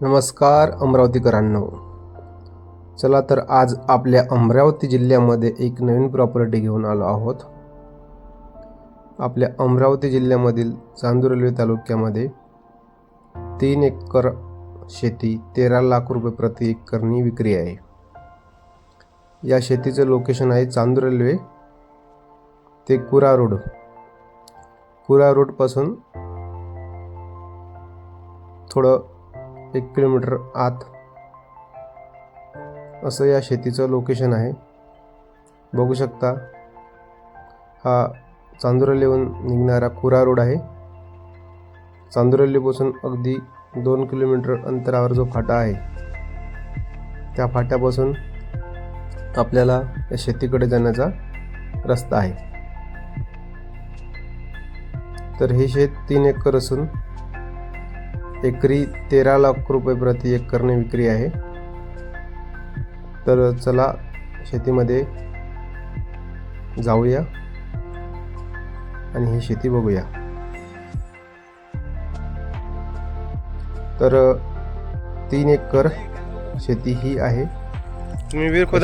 नमस्कार अमरावतीकरांनो. चला तर आज आपल्या अमरावती जिल्ह्यामध्ये एक नवीन प्रॉपर्टी घेऊन आलो आहोत. आपल्या अमरावती जिल्ह्यामधील चांदूर रेल्वे तालुक्यामध्ये तीन एकर शेती तेरा लाख रुपये प्रति एकरनी विक्री आहे. या शेतीचं लोकेशन आहे चांदूर रेल्वे. ते कुरा रोड. कुरा रोडपासून थोडं एक किलोमीटर आत. असं या शेतीचं लोकेशन आहे. बघू शकता हा चांदुरलीहून निघणारा कुरा रोड आहे. चांदुरलीपासून अगदी दोन किलोमीटर अंतरावर जो फाटा आहे त्या फाट्यापासून आपल्याला या शेतीकडे जाण्याचा रस्ता आहे. तर हे शेत तीन एकर असून एकरी तेरा लाख रुपये प्रति एकरने विक्री आहे. तर चला शेतीमध्ये जाऊया आणि ही शेती बघूया. तर तीन एकर शेती ही आहे.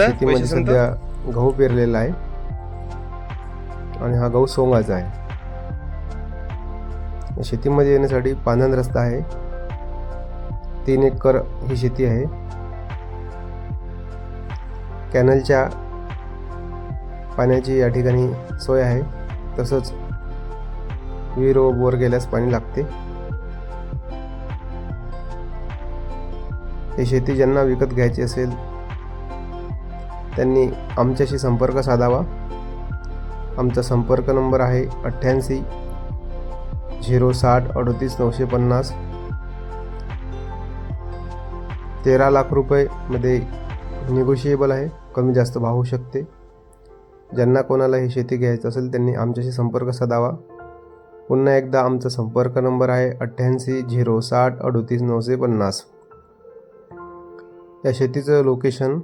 शेतीमध्ये सध्या गहू पेरलेला आहे. आणि हा गहू सोंगाचा आहे. शेतीमध्ये येण्यासाठी पांदन रस्ता आहे. तीन एकर ही शेती आहे. कॅनलच्या पाण्याची या ठिकाणी सोय आहे. तसंच विहीर व बोर गेल्यास पाणी लागते. हे शेती ज्यांना विकत घ्यायची असेल त्यांनी आमच्याशी संपर्क साधावा. आमचा संपर्क नंबर आहे अठ्ठ्याऐंशी झिरो साठ अडतीस नऊशे पन्नास. तेरा लाख रुपयेमध्ये निगोशिएबल आहे. कमी जास्त भाव होऊ शकते. ज्यांना कोणाला ही शेती घ्यायचं असेल त्यांनी आमच्याशी संपर्क साधावा. पुन्हा एकदा आमचा संपर्क नंबर आहे अठ्ठ्याऐंशी झिरो साठ अडतीस नऊशे पन्नास. या शेतीचं लोकेशन